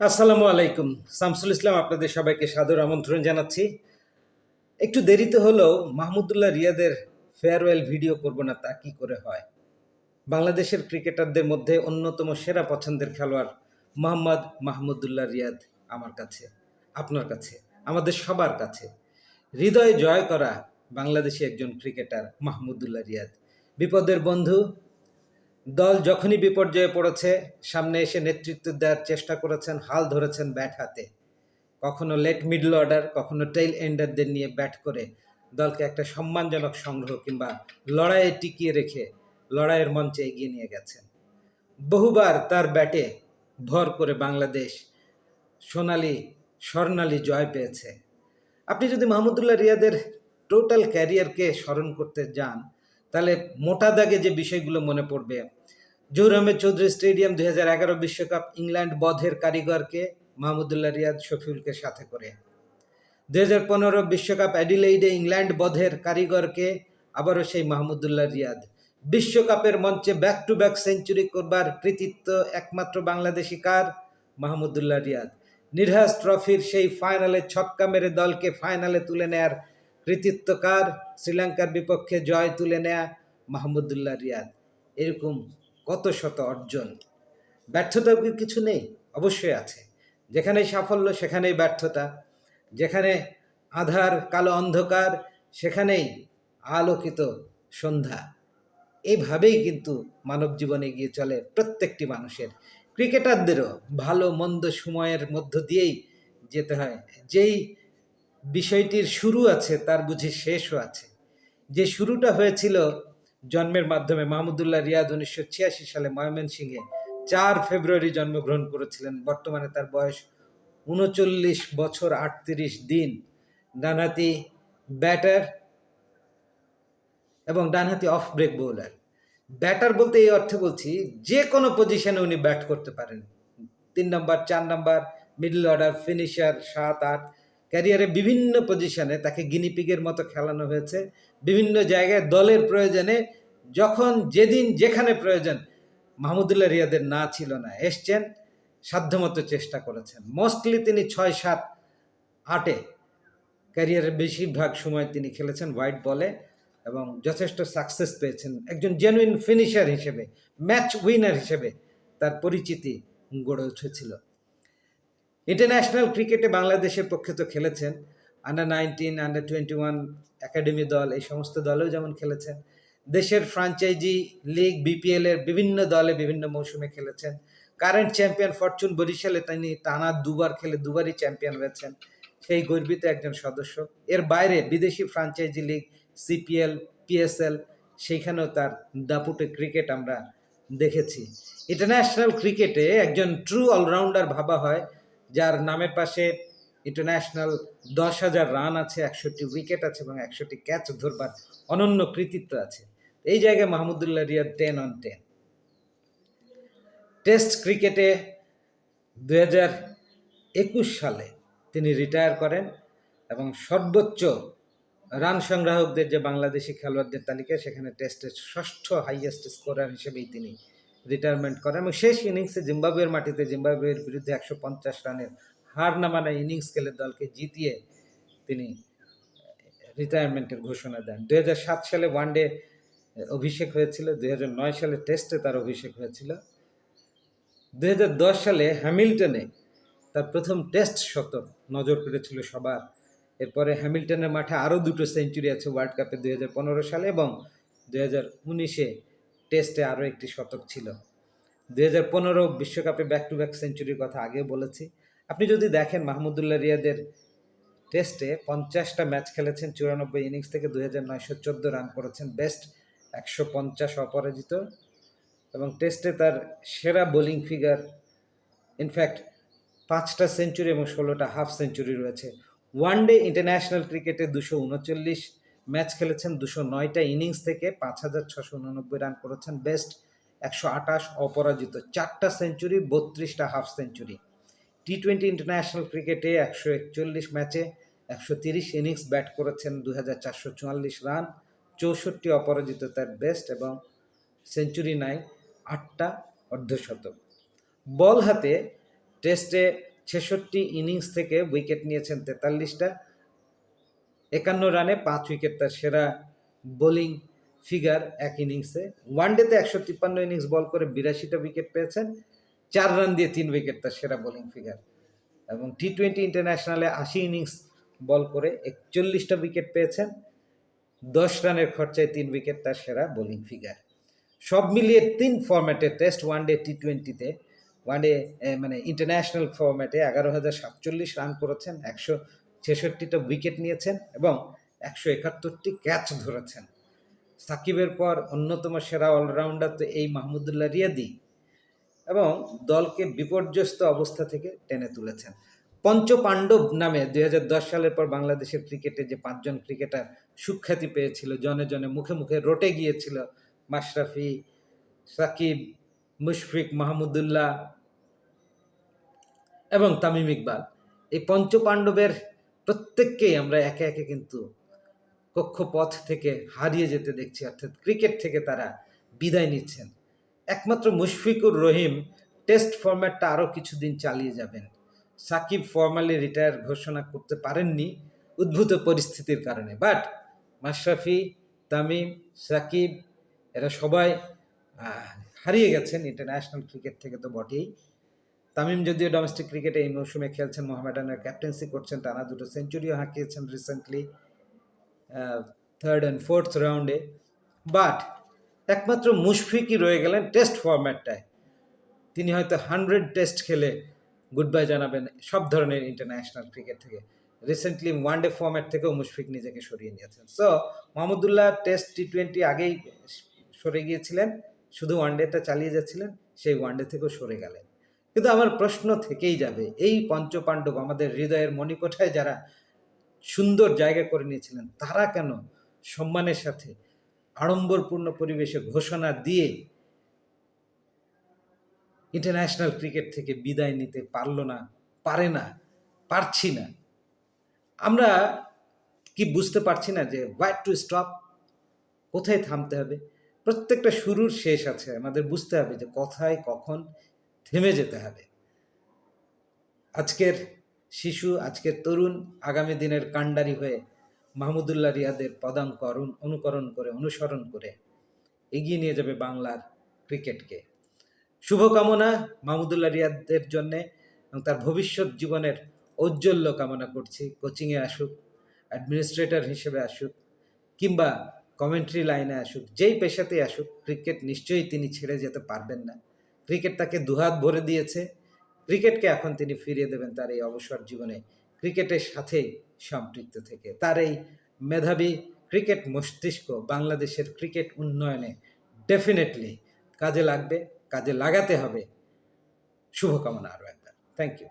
আসসালামু আলাইকুম। শামসুল ইসলাম আপনাদের সবাইকে সাদর আমন্ত্রণ জানাচ্ছি। একটু দেরিতে হলেও মাহমুদুল্লাহ রিয়াদের ফেয়ারওয়েল ভিডিও করব না, তা কি করে হয়? বাংলাদেশের ক্রিকেটারদের মধ্যে অন্যতম সেরা পছন্দের খেলোয়াড় মোহাম্মদ মাহমুদুল্লাহ রিয়াদ আমার কাছে, আপনার কাছে, আমাদের সবার কাছে। হৃদয় জয় করা বাংলাদেশি একজন ক্রিকেটার মাহমুদুল্লাহ রিয়াদ। বিপদের বন্ধু দল যখনই বিপর্যয়ে পড়েছে, সামনে এসে নেতৃত্ব দেওয়ার চেষ্টা করেছেন, হাল ধরেছেন ব্যাট হাতে। কখনো লেট মিডল অর্ডার, কখনো টেইল এন্ডারদের নিয়ে ব্যাট করে দলকে একটা সম্মানজনক সংগ্রহ কিংবা লড়াইয়ে টিকিয়ে রেখে লড়াইয়ের মঞ্চে এগিয়ে নিয়ে গেছেন। বহুবার তার ব্যাটে ভর করে বাংলাদেশ সোনালি, স্বর্ণালী জয় পেয়েছে। আপনি যদি মাহমুদুল্লাহ রিয়াদের টোটাল ক্যারিয়ারকে স্মরণ করতে যান, তাহলে মোটা দাগে যে বিষয়গুলো মনে পড়বে জহুর আহমেদ চৌধুরী স্টেডিয়াম দুই বিশ্বকাপ ইংল্যান্ড বধের কারিগরকে মাহমুদুল্লাহ রিয়াদ শফিউলকে সাথে করে। দুই বিশ্বকাপ অ্যাডিলেইডে ইংল্যান্ড বধের কারিগরকে আবারও সেই মাহমুদুল্লাহ রিয়াদ। বিশ্বকাপের মঞ্চে ব্যাক টু ব্যাক সেঞ্চুরি করবার কৃতিত্ব একমাত্র বাংলাদেশি কার? মাহমুদুল্লাহ রিয়াদ। নিরহাস ট্রফির সেই ফাইনালে ছক্কা মেরে দলকে ফাইনালে তুলে নেয়ার কৃতিত্ব কার? শ্রীলঙ্কার বিপক্ষে জয় তুলে নেয়া মাহমুদুল্লাহ রিয়াদ। এরকম কত শত অর্জন। ব্যর্থতা কিছু নেই? অবশ্যই আছে। যেখানেই সাফল্য, সেখানেই ব্যর্থতা। যেখানে আধার কালো অন্ধকার, সেখানেই আলোকিত সন্ধ্যা। এইভাবেই কিন্তু মানব জীবনে গিয়ে চলে প্রত্যেকটি মানুষের। ক্রিকেটারদেরও ভালো, মন্দ সময়ের মধ্য দিয়েই যেতে হয়। যেই বিষয়টির শুরু আছে, তার বুঝি শেষও আছে। যে শুরুটা হয়েছিল জন্মের মাধ্যমে মাহমুদুল্লাহ রিয়াদ উনিশশো ছিয়াশি সালে ময়মনসিংহে চার ফেব্রুয়ারি জন্মগ্রহণ করেছিলেন। বর্তমানে তার বয়স উনচল্লিশ বছর আটত্রিশ দিন। ডানহাতি ব্যাটার এবং ডানহাতি অফ ব্রেক বোলার ব্যাটার বলতে এই অর্থে বলছি, যে কোনো পজিশনে উনি ব্যাট করতে পারেন। তিন নম্বর চার নম্বর মিডল অর্ডার ফিনিশার সাত, আট। ক্যারিয়ারে বিভিন্ন পজিশনে তাকে গিনিপিগের মতো খেলানো হয়েছে। বিভিন্ন জায়গায় দলের প্রয়োজনে যখন যেদিন যেখানে প্রয়োজন, মাহমুদুল্লাহ রিয়াদের না ছিল না, এসছেন, সাধ্যমতো চেষ্টা করেছেন। মোস্টলি তিনি ছয় সাত আটে ক্যারিয়ারের বেশিরভাগ সময় তিনি খেলেছেন হোয়াইট বলে এবং যথেষ্ট সাকসেস পেয়েছেন। একজন জেনুইন ফিনিশার হিসেবে ম্যাচ উইনার হিসেবে তার পরিচিতি গড়ে উঠেছিল। ইন্টারন্যাশনাল ক্রিকেটে বাংলাদেশের পক্ষে তো খেলেছেন। Under nineteen under twenty one academy দল, এই সমস্ত দলেও যেমন খেলেছেন। দেশের ফ্রাঞ্চাইজি লিগ বিপিএল এর বিভিন্ন দলে বিভিন্ন মৌসুমে খেলেছেন। কারেন্ট চ্যাম্পিয়ন ফরচুন বরিশালে তিনি টানা দুবার খেলে, দুবারই চ্যাম্পিয়ন হয়েছেন। সেই গর্বিত একজন সদস্য। এর বাইরে বিদেশি ফ্রাঞ্চাইজি লিগ সিপিএল পিএসএল সেইখানেও তার দাপুটে ক্রিকেট আমরা দেখেছি। ইন্টারন্যাশনাল ক্রিকেটে একজন ট্রু অলরাউন্ডার ভাবা হয়। যার নামের পাশে ইন্টারন্যাশনাল দশ হাজার রান আছে, একশোটি উইকেট আছে এবং একশোটি ক্যাচ ধরবার অনন্য কৃতিত্ব আছে। এই জায়গায় Mahmudullah Riyad ten on ten test ক্রিকেটে দু একুশ সালে তিনি রিটায়ার করেন এবং সর্বোচ্চ রান সংগ্রাহকদের যে বাংলাদেশি খেলোয়াড়দের তালিকা, সেখানে টেস্টের ষষ্ঠ হাইয়েস্ট স্কোরার হিসেবেই তিনি রিটায়ারমেন্ট করেন এবং শেষ ইনিংসে জিম্বাবুয়ের মাটিতে জিম্বাবুয়ের বিরুদ্ধে একশো পঞ্চাশ রানের হার নামানো ইনিংস খেলে দলকে জিতিয়ে তিনি রিটায়ারমেন্টের ঘোষণা দেন। দু সালে ওয়ানডে অভিষেক হয়েছিল নয় সালে টেস্টে তার অভিষেক হয়েছিল। দু হাজার দশ সালে হ্যামিল্টনে তার প্রথম টেস্ট শতক নজর কেড়েছিল সবার। এরপরে হ্যামিল্টনের মাঠে আরও দুটো সেঞ্চুরি আছে ওয়ার্ল্ড কাপে দুই হাজার পনেরো সালে এবং দুই হাজার উনিশে টেস্টে আরও একটি শতক ছিল। দু হাজার পনেরো বিশ্বকাপে ব্যাক টু ব্যাক সেঞ্চুরির কথা আগে বলেছি। আপনি যদি দেখেন মাহমুদুল্লাহ রিয়াদের টেস্টে পঞ্চাশটা ম্যাচ খেলেছেন, চুরানব্বই ইনিংস থেকে দুই হাজার নয়শো চোদ্দ রান করেছেন বেস্ট একশো পঞ্চাশ অপরাজিত। এবং টেস্টে তার সেরা বোলিং ফিগার ইনফ্যাক্ট পাঁচটা সেঞ্চুরি এবং ষোলোটা হাফ সেঞ্চুরি রয়েছে। ওয়ান ডে ইন্টারন্যাশনাল ক্রিকেটে দুশো উনচল্লিশ ম্যাচ খেলেছেন দুশো নয়টা ইনিংস থেকে পাঁচ হাজার ছশো উননব্বই রান করেছেন। বেস্ট একশো আঠাশ, অপরাজিত চারটা সেঞ্চুরি, বত্রিশটা half century. T twenty international ক্রিকেটে একশো একচল্লিশ ম্যাচে একশো তিরিশ ইনিংস ব্যাট করেছেন দু হাজার চারশো চুয়াল্লিশ রান। চৌষট্টি অপরাজিত তার বেস্ট এবং সেঞ্চুরি নাই, আটটা অর্ধশতক। বল হাতে টেস্টে ছেষট্টি ইনিংস থেকে উইকেট নিয়েছেন তেতাল্লিশটা। একান্ন রানে পাঁচ উইকেট তার সেরা বোলিং ফিগার এক ইনিংসে। ওয়ানডেতে একশো তিপ্পান্ন ইনিংস বল করে বিরাশিটা উইকেট পেয়েছেন। চার রান দিয়ে তিন উইকেট তার সেরা বোলিং ফিগার। এবং টি টোয়েন্টি ইন্টারন্যাশনালে আশি ইনিংস বল করে একচল্লিশটা উইকেট পেয়েছেন। দশ রানের খরচায় তিন উইকেট তার সেরা বোলিং ফিগার। সব মিলিয়ে তিন ফরম্যাটে টেস্ট ওয়ান ডে টি টোয়েন্টিতে ওয়ান ডে মানে ইন্টারন্যাশনাল ফরম্যাটে এগারো হাজার সাতচল্লিশ রান করেছেন, একশো ছেষট্টিটা উইকেট নিয়েছেন এবং একশো একাত্তরটি ক্যাচ ধরেছেন। সাকিবের পর অন্যতম সেরা অলরাউন্ডার তো এই মাহমুদুল্লাহ রিয়াদি এবং দলকে বিপর্যস্ত অবস্থা থেকে টেনে তুলেছেন। পঞ্চপাণ্ডব নামে দুই হাজার দশ সালের পর বাংলাদেশের ক্রিকেটে যে পাঁচজন ক্রিকেটার সুখ্যাতি পেয়েছিল, জনে জনে মুখে মুখে রটে গিয়েছিল, মাশরাফি, সাকিব, মুশফিক, মাহমুদুল্লাহ এবং তামিম ইকবাল। এই পঞ্চপাণ্ডবের প্রত্যেককেই আমরা একে একে কিন্তু কক্ষপথ থেকে হারিয়ে যেতে দেখছি, অর্থাৎ ক্রিকেট থেকে তারা বিদায় নিচ্ছেন। একমাত্র মুশফিকুর রহিম টেস্ট ফরম্যাটটা আরও কিছুদিন চালিয়ে যাবেন। সাকিব ফর্মালি রিটায়ার ঘোষণা করতে পারেননি উদ্ভূত পরিস্থিতির কারণে। বাট মাশরাফি, তামিম, সাকিব, এরা সবাই হারিয়ে গেছেন। ইন্টারন্যাশনাল ক্রিকেট থেকে তো বটেই। তামিম যদিও ডোমেস্টিক ক্রিকেটে এই মৌসুমে খেলছেন মোহামেডানের ক্যাপ্টেন্সি করছেন, টানা দুটো সেঞ্চুরিও হাঁকিয়েছেন রিসেন্টলি থার্ড অ্যান্ড ফোর্থ রাউন্ডে বাট একমাত্র মুশফিকই রয়ে গেলেন টেস্ট ফরম্যাটটায় তিনি হয়তো হান্ড্রেড টেস্ট খেলে গুড বাই জানাবেন সব ধরনের ইন্টারন্যাশনাল ক্রিকেট থেকে। রিসেন্টলি ওয়ান ডে ফরম্যাট থেকেও মুশফিক নিজেকে সরিয়ে নিয়েছেন। So Mahmudullah test T twenty আগেই সরে গিয়েছিলেন, শুধু ওয়ান ডেটা চালিয়ে যাচ্ছিলেন, সেই ওয়ান ডে থেকেও সরে গেলেন। কিন্তু আমার প্রশ্ন থেকেই যাবে, এই পঞ্চপাণ্ডব আমাদের হৃদয়ের মণিকোঠায় যারা সুন্দর জায়গা করে নিয়েছিলেন, তারা কেন সম্মানের সাথে আড়ম্বরপূর্ণ পরিবেশে ঘোষণা দিয়ে ইন্টারন্যাশনাল ক্রিকেট থেকে বিদায় নিতে পারল না, পারে না, পারছি না? আমরা কি বুঝতে পারছি না যে হোয়াট টু স্টপ কোথায় থামতে হবে? প্রত্যেকটা শুরুর শেষ আছে, আমাদের বুঝতে হবে যে কোথায়, কখন থেমে যেতে হবে। আজকের শিশু, আজকের তরুণ আগামী দিনের কাণ্ডারি হয়ে মাহমুদুল্লাহ রিয়াদের পদাঙ্ক অনুকরণ করে, অনুসরণ করে এগিয়ে নিয়ে যাবে বাংলার ক্রিকেটকে। শুভকামনা মাহমুদুল্লাহ রিয়াদের জন্যে এবং তার ভবিষ্যৎ জীবনের ঔজ্জ্বল্য কামনা করছি। কোচিংয়ে আসুক, অ্যাডমিনিস্ট্রেটর হিসেবে আসুক কিংবা কমেন্ট্রি লাইনে আসুক, যেই পেশাতেই আসুক, ক্রিকেট নিশ্চয়ই তিনি ছেড়ে যেতে পারবেন না। ক্রিকেট তাকে দুহাত ভরে দিয়েছে। ক্রিকেটকে এখন তিনি ফিরিয়ে দেবেন তার এই অবসর জীবনে। ক্রিকেটের সাথে সম্পৃক্ত থেকে। তার এই মেধাবী ক্রিকেট মস্তিষ্ক বাংলাদেশের ক্রিকেট উন্নয়নে ডেফিনেটলি কাজে লাগবে, কাজে লাগাতে হবে। শুভকামনা আরও একবার। Thank you